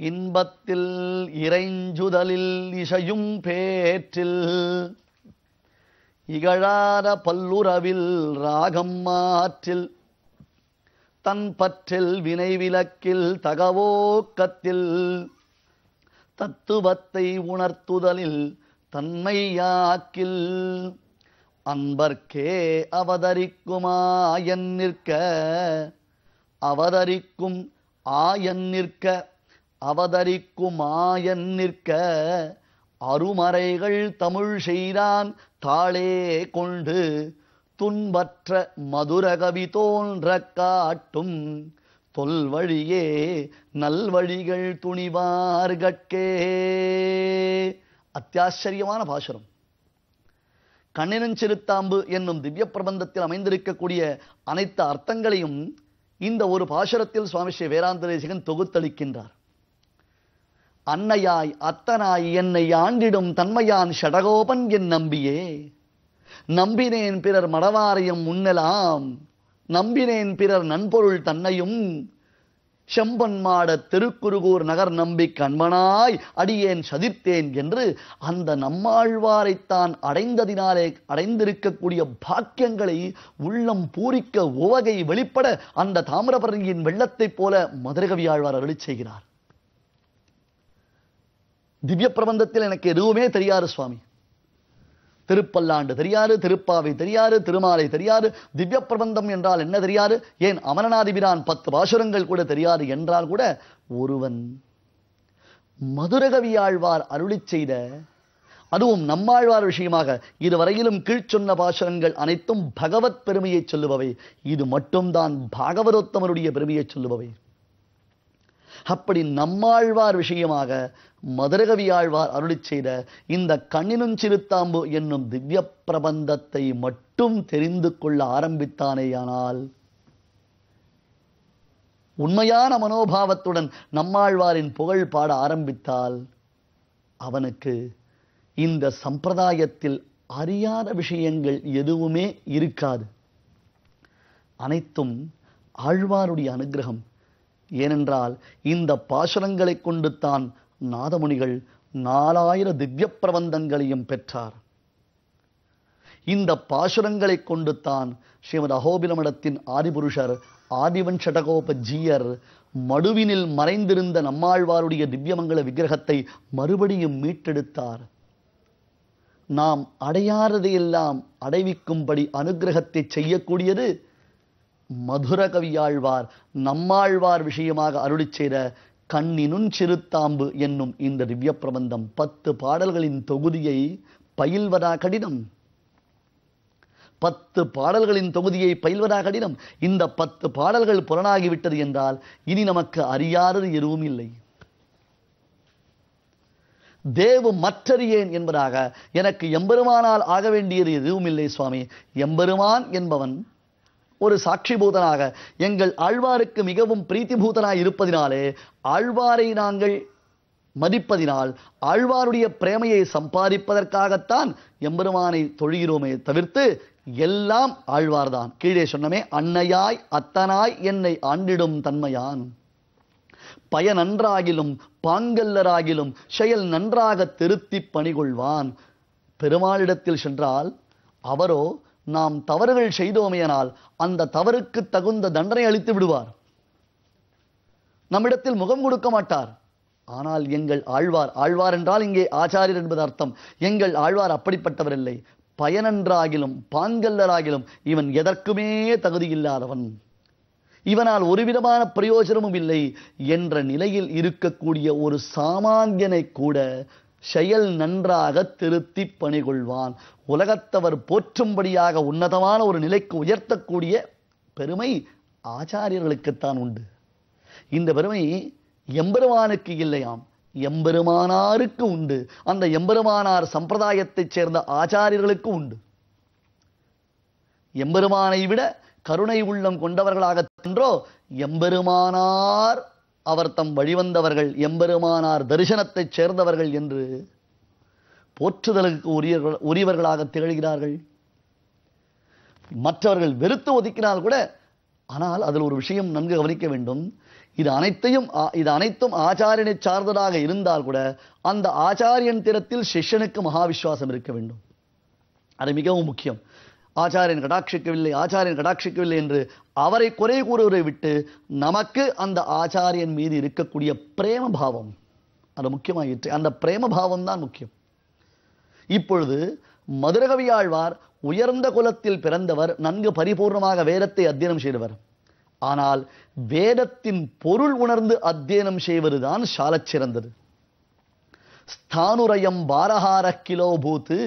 இன்பத்தில் இறைஞ்சுதலில் இசையும் பேற்றில் இகழாத பல்லுறவில் ராகம் மாற்றில் தன் பற்றில் வினைவிலக்கில் தகவோக்கத்தில் தத்துவத்தை உணர்த்துதலில் தன்மையாக்கில் அன்பர்க்கே அவதரிக்குமாயன் நிற்க அவதரிக்கும் ஆயன் நிற்க அவதரிக்குமாயன் நிற்க அருமறைகள் தமிழ் செய்தான் தாளே கொண்டு துன்பற்ற மதுரகவி தோன்ற காட்டும் தொல்வழியே நல்வழிகள் துணிவார்கட்கே. அத்தியாச்சரியமான பாசுரம். கண்ணினஞ்சிறுத்தாம்பு என்னும் திவ்ய பிரபந்தத்தில் அமைந்திருக்கக்கூடிய அனைத்து அர்த்தங்களையும் இந்த ஒரு பாசுரத்தில் சுவாமி ஸ்ரீ வேதாந்த தேசிகன் தொகுத்தளிக்கின்றார். அன்னையாய் அத்தனாய் என்னை ஆண்டிடும் தன்மையான் ஷடகோபன் என் நம்பியே. நம்பினேன் பிறர் மடவாரையும் முன்னலாம் நம்பினேன் பிறர் நன்பொருள் தன்னையும் செம்பன் மாட திருக்குறுகூர் நகர் நம்பி கண்மனாய் அடியேன் சதித்தேன் என்று அந்த நம்மாழ்வாரைத்தான் அடைந்ததினாலே அடைந்திருக்கக்கூடிய பாக்கியங்களை உள்ளம் பூரிக்க உவகை வெளிப்பட அந்த தாமிரபரணியின் வெள்ளத்தைப் போல மதுரகவி ஆழ்வார் அருளி செய்கிறார். திவ்ய பிரபந்தத்தில் எனக்கு எதுவுமே தெரியாது சுவாமி. திருப்பல்லாண்டு தெரியாது திருப்பாவை தெரியாது திருமாலை தெரியாது. திவ்ய பிரபந்தம் என்றால் என்ன தெரியாது? ஏன் அமரநாதிபிரான் பத்து பாசுரங்கள் கூட தெரியாது என்றால் கூட ஒருவன் மதுரகவியாழ்வார் அருளி செய்த அதுவும் நம்மாழ்வார் விஷயமாக இதுவரையிலும் கீழ்ச் சொன்ன பாசுரங்கள் அனைத்தும் பகவத் பெருமையை சொல்லுபவை. இது மட்டும்தான் பாகவதோத்தமருடைய பெருமையை சொல்லுபவை. அப்படி நம்மாழ்வார் விஷயமாக மதுரகவியாழ்வார் அருளி செய்த இந்த கண்ணினும் சிறுத்தாம்பு என்னும் திவ்ய பிரபந்தத்தை மட்டும் தெரிந்து கொள்ள ஆரம்பித்தானேயானால் உண்மையான மனோபாவத்துடன் நம்மாழ்வாரின் புகழ் பாட ஆரம்பித்தால் அவனுக்கு இந்த சம்பிரதாயத்தில் அறியாத விஷயங்கள் எதுவுமே இருக்காது. அனைத்தும் ஆழ்வாருடைய அனுகிரகம். ஏனென்றால் இந்த பாசுரங்களை கொண்டு தான் நாதமுனிகள் நாலாயிர திவ்ய பிரபந்தங்களையும் பெற்றார். இந்த பாசுரங்களை கொண்டு தான் ஸ்ரீமத் அகோபிலமடத்தின் ஆதிபுருஷர் ஆதிவன் சடகோப ஜீயர் மடுவினில் மறைந்திருந்த நம்மாழ்வாருடைய திவ்யமங்கல விக்கிரகத்தை மறுபடியும் மீட்டெடுத்தார். நாம் அடையாததையெல்லாம் அடைவிக்கும்படி அனுகிரகத்தை செய்யக்கூடியது மதுர கவியாழ்வார் நம்மாழ்வார் விஷயமாக அருளி செய்த கண்ணினும் சிறுத்தாம்பு என்னும் இந்த திவ்ய பிரபந்தம் பத்து பாடல்களின் தொகுதியை பயில்வதா கடினம்? பத்து பாடல்களின் தொகுதியை பயில்வதா கடினம்? இந்த பத்து பாடல்கள் புலனாகிவிட்டது என்றால் இனி நமக்கு அறியாதது எதுவும் இல்லை தேவு மற்றறியேன் என்பதாக எனக்கு எம்பெருமானால் ஆக வேண்டியது எதுவும் இல்லை சுவாமி. எம்பெருமான் என்பவன் ஒரு சாட்சிபூதனாக. எங்கள் ஆழ்வாருக்கு மிகவும் பிரீத்திபூதனாய் இருப்பதினாலே ஆழ்வாரை நாங்கள் மதிப்பதினால் ஆழ்வாருடைய பிரேமையை சம்பாதிப்பதற்காகத்தான் எம்பெருமானை தொழுகிறோமே தவிர்த்து எல்லாம் ஆழ்வார்தான். கீழே சொன்னமே அன்னையாய் அத்தனாய் என்னை ஆண்டிடும் தன்மையான். பய நன்றாகிலும் பாங்கல்லராகிலும் செயல் நன்றாக திருத்திப் பணிகொள்வான். பெருமாளிடத்தில் சென்றால் அவரோ நாம் தவறுகள் செய்தோமேயானால் அந்த தவறுக்கு தகுந்த தண்டனை அளித்து விடுவார். நம்மிடத்தில் முகம் கொடுக்க மாட்டார். ஆனால் எங்கள் ஆழ்வார் ஆழ்வார் என்றால் இங்கே ஆச்சாரியர் என்பது அர்த்தம். எங்கள் ஆழ்வார் அப்படிப்பட்டவர் இல்லை பயனன்றாகிலும் பாங்கல்லராகிலும் இவன் எதற்குமே தகுதியில்லாதவன் இவனால் ஒரு விதமான பிரயோஜனமும் இல்லை என்ற நிலையில் இருக்கக்கூடிய ஒரு சாமானியனை கூட செயல் நன்றாக திருத்தி பணிகொள்வான். உலகத்தவர் போற்றும்படியாக உன்னதமான ஒரு நிலைக்கு உயர்த்தக்கூடிய பெருமை ஆச்சாரியர்களுக்குத்தான் உண்டு. இந்த பெருமை எம்பெருமானுக்கு இல்லையாம். எம்பெருமானாருக்கு உண்டு. அந்த எம்பெருமானார் சம்பிரதாயத்தைச் சேர்ந்த ஆச்சாரியர்களுக்கு உண்டு. எம்பெருமானை விட கருணை உள்ளம் கொண்டவர்களாக தின்றோ எம்பெருமானார் அவர் தம் வழிவந்தவர்கள் எம்பெருமானார் தரிசனத்தைச் சேர்ந்தவர்கள் என்று போற்றுதலுக்கு உரிய உரியவர்களாக திகழ்கிறார்கள். மற்றவர்கள் வெறுத்து ஒதுக்கினால் கூட ஆனால் அதில் ஒரு விஷயம் நன்கு கவனிக்க வேண்டும். இது அனைத்தையும் இது அனைத்தும் ஆச்சாரியனை சார்ந்ததாக இருந்தால் கூட அந்த ஆச்சாரியன் திறத்தில் சிஷ்யனுக்கு மகாவிஸ்வாசம் இருக்க வேண்டும். அது மிகவும் முக்கியம். ஆச்சாரியன் கடாட்சிக்கவில்லை ஆச்சாரியன் கடாட்சிக்கவில்லை என்று அவரை குறை கூறுவதை விட்டு நமக்கு அந்த ஆச்சாரியன் மீது இருக்கக்கூடிய பிரேம பாவம் அது முக்கியமாயிற்று அந்த பிரேம பாவம் தான் முக்கியம். இப்பொழுது மதுரகவியாழ்வார் உயர்ந்த குலத்தில் பிறந்தவர் நன்கு பரிபூர்ணமாக வேதத்தை அத்தியனம் செய்தவர். ஆனால் வேதத்தின் பொருள் உணர்ந்து அத்தியனம் செய்வதுதான் சாலச் சிறந்தது. ஸ்தானுரயம் பாரஹார கிலோ பூத்து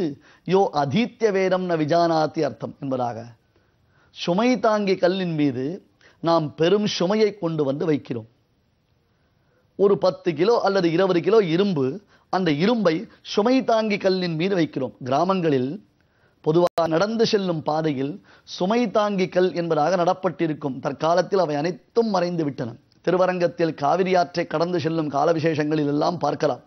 யோ அதீத்திய வேதம் ந விஜானாத்தி அர்த்தம் என்பதாக. சுமை தாங்கி கல்லின் மீது நாம் பெரும் சுமையை கொண்டு வந்து வைக்கிறோம். ஒரு பத்து கிலோ அல்லது இருபது கிலோ இரும்பு அந்த இரும்பை சுமை தாங்கி கல்லின் மீது வைக்கிறோம். கிராமங்களில் பொதுவாக நடந்து செல்லும் பாதையில் சுமை தாங்கி கல் என்பதாக நடப்பட்டிருக்கும். தற்காலத்தில் அவை அனைத்தும் மறைந்து விட்டன. திருவரங்கத்தில் காவிரி ஆற்றை கடந்து செல்லும் கால விசேஷங்களில் எல்லாம் பார்க்கலாம்.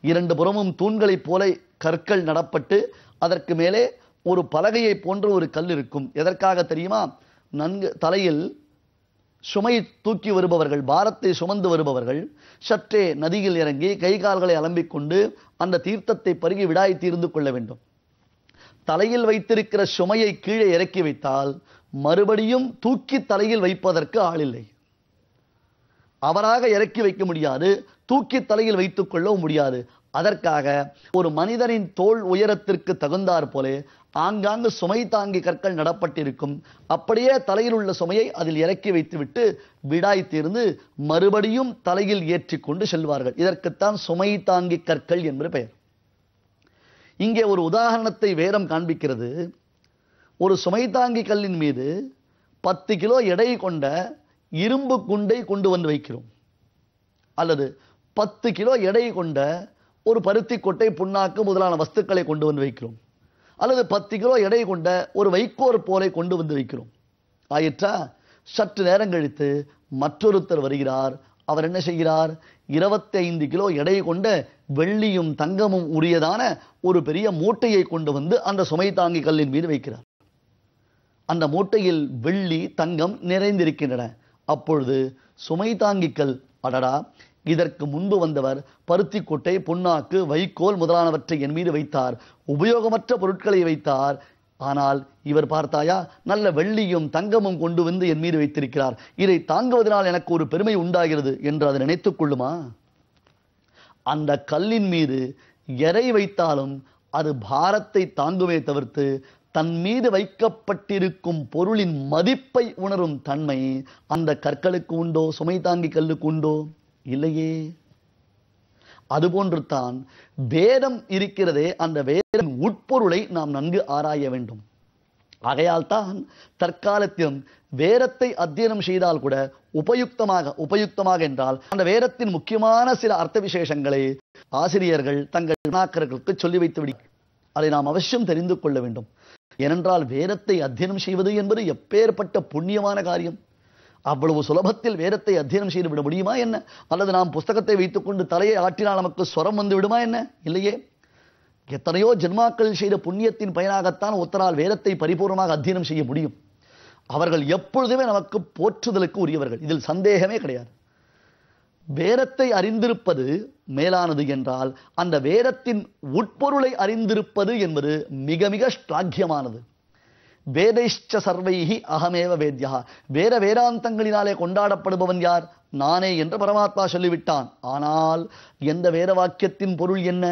இரண்டு புறமும் தூண்களைப் போல கற்கள் நடப்பட்டு அதற்கு மேலே ஒரு பலகையை போன்ற ஒரு கல் இருக்கும். எதற்காக தெரியுமா? நன்கு தலையில் சுமை தூக்கி வருபவர்கள் பாரத்தை சுமந்து வருபவர்கள் சற்றே நதியில் இறங்கி கை கால்களை அலம்பிக் கொண்டு அந்த தீர்த்தத்தை பருகி விடாய் தீர்ந்து கொள்ள வேண்டும். தலையில் வைத்திருக்கிற சுமையை கீழே இறக்கி வைத்தால் மறுபடியும் தூக்கி தலையில் வைப்பதற்கு ஆளில்லை. அவராக இறக்கி வைக்க முடியாது தூக்கி தலையில் வைத்துக் கொள்ளவும் முடியாது. அதற்காக ஒரு மனிதனின் தோல் உயரத்திற்கு தகுந்தாற் போலே ஆங்காங்கு சுமை தாங்கி கற்கள் நடப்பட்டிருக்கும். அப்படியே தலையில் உள்ள சுமையை அதில் இறக்கி வைத்துவிட்டு விடாய் தீர்ந்து மறுபடியும் தலையில் ஏற்றிக்கொண்டு செல்வார்கள். இதற்குத்தான் சுமை தாங்கி கற்கள் என்பது பெயர். இங்கே ஒரு உதாரணத்தை வேரம் காண்பிக்கிறது. ஒரு சுமை தாங்கி கல்லின் மீது பத்து கிலோ எடை கொண்ட இரும்பு குண்டை கொண்டு வந்து வைக்கிறோம். அல்லது பத்து கிலோ எடை கொண்ட ஒரு பருத்தி கொட்டை புண்ணாக்கு முதலான வஸ்துக்களை கொண்டு வந்து வைக்கிறோம். அல்லது பத்து கிலோ எடை கொண்ட ஒரு வைக்கோர் போரை கொண்டு வந்து வைக்கிறோம். ஆயிற்றா சற்று நேரம் கழித்து மற்றொருத்தர் வருகிறார். அவர் என்ன செய்கிறார்? 25 கிலோ எடை கொண்ட வெள்ளியும் தங்கமும் உரியதான ஒரு பெரிய மூட்டையை கொண்டு வந்து அந்த சுமை தாங்கி கல்லின் மீது வைக்கிறார். அந்த மூட்டையில் வெள்ளி தங்கம் நிறைந்திருக்கின்றன. அப்பொழுது சுமை தாங்கிக்கல் அடடா இதற்கு முன்பு வந்தவர் பருத்திக்கொட்டை புண்ணாக்கு வைக்கோல் முதலானவற்றை என் மீது வைத்தார். உபயோகமற்ற பொருட்களை வைத்தார். ஆனால் இவர் பார்த்தாயா நல்ல வெள்ளியும் தங்கமும் கொண்டு வந்து என் மீது வைத்திருக்கிறார். இதை தாங்குவதனால் எனக்கு ஒரு பெருமை உண்டாகிறது என்று அதை நினைத்துக் கொள்ளுமா? அந்த கல்லின் மீது எரை வைத்தாலும் அது பாரத்தை தாங்குமே தவிர்த்து தன் மீது வைக்கப்பட்டிருக்கும் பொருளின் மதிப்பை உணரும் தன்மை அந்த கற்களுக்கு உண்டோ சுமை தாங்கி கல்லுக்கு உண்டோ? இல்லையே? அதுபோன்று தான் வேதம் இருக்கிறதே அந்த வேதம் உட்பொருளை நாம் நன்கு ஆராய வேண்டும். ஆகையால் தான் தற்காலத்திலும் வேதத்தை அத்தியனம் செய்தால் கூட உபயுக்தமாக உபயுக்தமாக என்றால் அந்த வேதத்தின் முக்கியமான சில அர்த்த விசேஷங்களை ஆசிரியர்கள் தங்கள் மாணாக்கர்களுக்கு சொல்லி வைத்து விடு அதை நாம் அவசியம் தெரிந்து கொள்ள வேண்டும். ஏனென்றால் வேதத்தை அத்தியனம் செய்வது என்பது எப்பேற்பட்ட புண்ணியமான காரியம். அவ்வளவு சுலபத்தில் வேதத்தை அத்தியனம் செய்து விட முடியுமா என்ன? அல்லது நாம் புஸ்தகத்தை வைத்துக்கொண்டு தலையை ஆற்றினால் நமக்கு ஸ்வரம் வந்து விடுமா என்ன? இல்லையே. எத்தனையோ ஜென்மாக்கள் செய்த புண்ணியத்தின் பயனாகத்தான் ஒத்தரால் வேதத்தை பரிபூர்ணமாக அத்தியனம் செய்ய முடியும். அவர்கள் எப்பொழுதுமே நமக்கு போற்றுதலுக்கு உரியவர்கள். இதில் சந்தேகமே கிடையாது. வேதத்தை அறிந்திருப்பது மேலானது என்றால் அந்த வேதத்தின் உட்பொருளை அறிந்திருப்பது என்பது மிக மிக ஸ்லாக்கியமானது வேதைஷ்ட சர்வைஹி அகமேவ வேத்யா வேத வேதாந்தங்களினாலே கொண்டாடப்படுபவன் யார்? நானே என்று பரமாத்மா சொல்லிவிட்டான். ஆனால் எந்த வேத வாக்கியத்தின் பொருள் என்ன?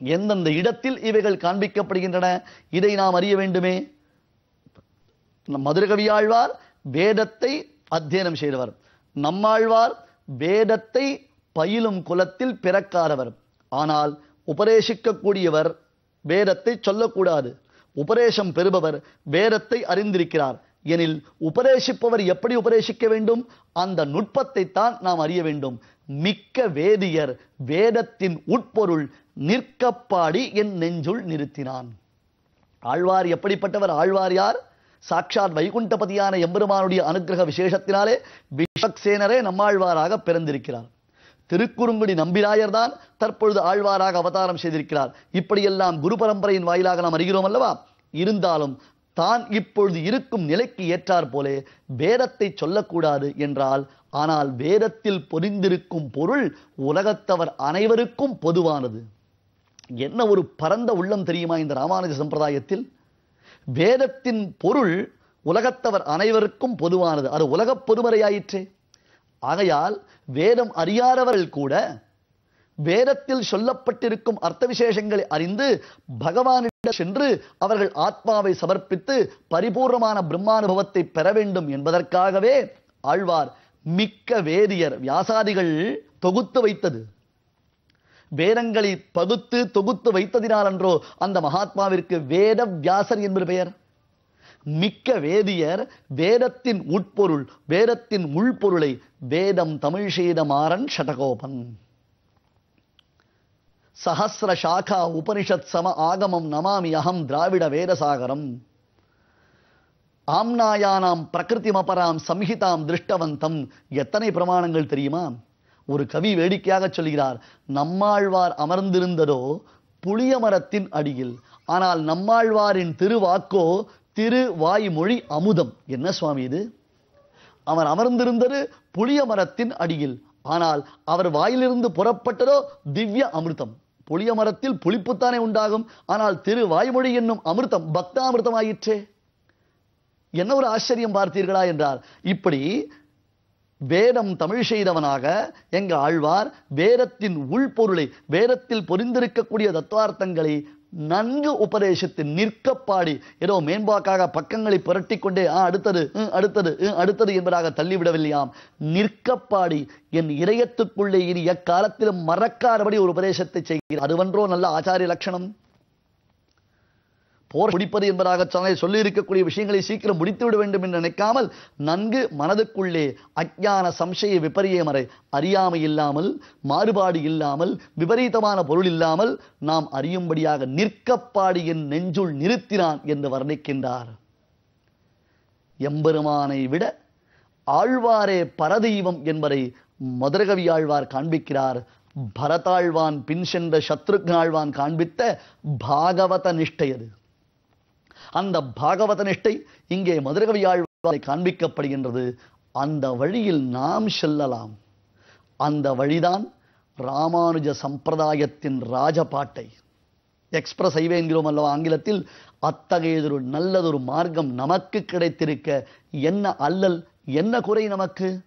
எந்தெந்த இடத்தில் இவைகள் காண்பிக்கப்படுகின்றன? இதை நாம் அறிய வேண்டுமே. நம் மதுரகவியாழ்வார் வேதத்தை அத்தியனம் செய்தவர். நம்மாழ்வார் வேதத்தை பயிலும் குலத்தில் பிறக்காதவர். ஆனால் உபதேசிக்கக்கூடியவர் வேதத்தை சொல்லக்கூடாது. உபதேசம் பெறுபவர் வேதத்தை அறிந்திருக்கிறார். எனில் உபதேசிப்பவர் எப்படி உபதேசிக்க வேண்டும்? அந்த நுட்பத்தை தான் நாம் அறிய வேண்டும். மிக்க வேதியர் வேதத்தின் உட்பொருள் நிற்கப்பாடி என் நெஞ்சுள் நிறுத்தினான். ஆழ்வார் எப்படிப்பட்டவர்? ஆழ்வார் யார்? சாட்சாத் வைகுண்டபதியான எம்பெருமானுடைய அனுக்கிரக விசேஷத்தினாலே விஷக்சேனரே நம்மாழ்வாராக பிறந்திருக்கிறார். திருக்குறுங்குடி நம்பிராயர் தான் தற்பொழுது ஆழ்வாராக அவதாரம் செய்திருக்கிறார். இப்படியெல்லாம் குரு பரம்பரையின் வாயிலாக நாம் அறிகிறோம் அல்லவா? இருந்தாலும் தான் இப்பொழுது இருக்கும் நிலைக்கு ஏற்றார் போலே வேதத்தை சொல்லக்கூடாது என்றால் ஆனால் வேதத்தில் பொரிந்திருக்கும் பொருள் உலகத்தவர் அனைவருக்கும் பொதுவானது. என்ன ஒரு பரந்த உள்ளம் தெரியுமா இந்த ராமானுஜ சம்பிரதாயத்தில்? வேதத்தின் பொருள் உலகத்தவர் அனைவருக்கும் பொதுவானது. அது உலகப் பொதுமறையாயிற்றே. ஆகையால் வேதம் அறியாதவர்கள் கூட வேதத்தில் சொல்லப்பட்டிருக்கும் அர்த்த விசேஷங்களை அறிந்து பகவானிடம் சென்று அவர்கள் ஆத்மாவை சமர்ப்பித்து பரிபூர்ணமான பிரம்மானுபவத்தை பெற வேண்டும் என்பதற்காகவே ஆழ்வார் மிக்க வேதியர் வியாசாதிகள் தொகுத்து வைத்தது. வேதங்களை பகுத்து தொகுத்து வைத்ததினால் அன்றோ அந்த மகாத்மாவிற்கு வேத வியாசர் என்பது பெயர். மிக்க வேதியர் வேதத்தின் உட்பொருள் வேதத்தின் உள்பொருளை வேதம் தமிழ் செய்த மாறன் ஷடகோபன். சஹசிர சாகா உபனிஷத் சம ஆகமம் நமாமி அகம் திராவிட வேதசாகரம். ஆம்னாயானாம் பிரகிருதிமபராம் சம்ஹிதாம் திருஷ்டவந்தம். எத்தனை பிரமாணங்கள் தெரியுமா? ஒரு கவி வேடிக்கையாக சொல்கிறார் நம்மாழ்வார் அமர்ந்திருந்ததோ புளிய மரத்தின் அடியில் ஆனால் நம்மாழ்வாரின் திருவாக்கோ திருவாய்மொழி அமுதம். என்ன சுவாமி இது? அவர் அமர்ந்திருந்தது புளிய மரத்தின் அடியில். ஆனால் அவர் வாயிலிருந்து புறப்பட்டதோ திவ்ய அமிர்தம். புளிய மரத்தில் புளிப்புத்தானே உண்டாகும். ஆனால் திரு வாய்மொழி என்னும் அமிர்தம் பக்தாமிர்தம் ஆயிற்றே என்ன ஒரு ஆச்சரியம் பார்த்தீர்களா என்றார் இப்படி வேதம் தமிழ் செய்தவனாக எங்க ஆழ்வார் வேதத்தின் உள்பொருளை வேதத்தில் பொரிந்திருக்கக்கூடிய தத்துவார்த்தங்களை நன்கு உபதேசித்து நிற்க பாடி ஏதோ மேம்பாக்காக பக்கங்களை புரட்டிக் கொண்டே ஆ அடுத்தது அடுத்தது அடுத்தது என்பதாக தள்ளிவிடவில்லையாம். நிற்க பாடி என் இதயத்துக்குள்ளே இனி எக்காலத்திலும் மறக்காதபடி ஒரு உபதேசத்தை செய்கிறார் அதுவன்றோ நல்ல ஆச்சாரிய லட்சணம்? போர் முடிப்பது என்பதாக சொன்ன சொல்லி இருக்கக்கூடிய விஷயங்களை சீக்கிரம் முடித்துவிட வேண்டும் என்று நினைக்காமல் நன்கு மனதுக்குள்ளே அஜ்ஞான சம்சய விபரியமறை அறியாமை இல்லாமல் மாறுபாடு இல்லாமல் விபரீதமான பொருள் இல்லாமல் நாம் அறியும்படியாக நிற்கப்பாடி என் நெஞ்சுள் நிறுத்தினான் என்று வர்ணிக்கின்றார். எம்பெருமானை விட ஆழ்வாரே பரதெய்வம் என்பதை மதுரகவி ஆழ்வார் காண்பிக்கிறார். பரதாழ்வான் பின் சென்ற சத்ருக்னாழ்வான் காண்பித்த பாகவத நிஷ்டை அது. அந்த பாகவத நிஷ்டை இங்கே மதுரகவியாழ்வாரை காண்பிக்கப்படுகின்றது. அந்த வழியில் நாம் செல்லலாம். அந்த வழிதான் ராமானுஜ சம்பிரதாயத்தின் ராஜபாட்டை. எக்ஸ்பிரஸ் ஹைவே என்கிறோம் அல்லவா ஆங்கிலத்தில்? அத்தகையதொரு நல்லதொரு மார்க்கம் நமக்கு கிடைத்திருக்க என்ன அல்லல் என்ன குறை நமக்கு?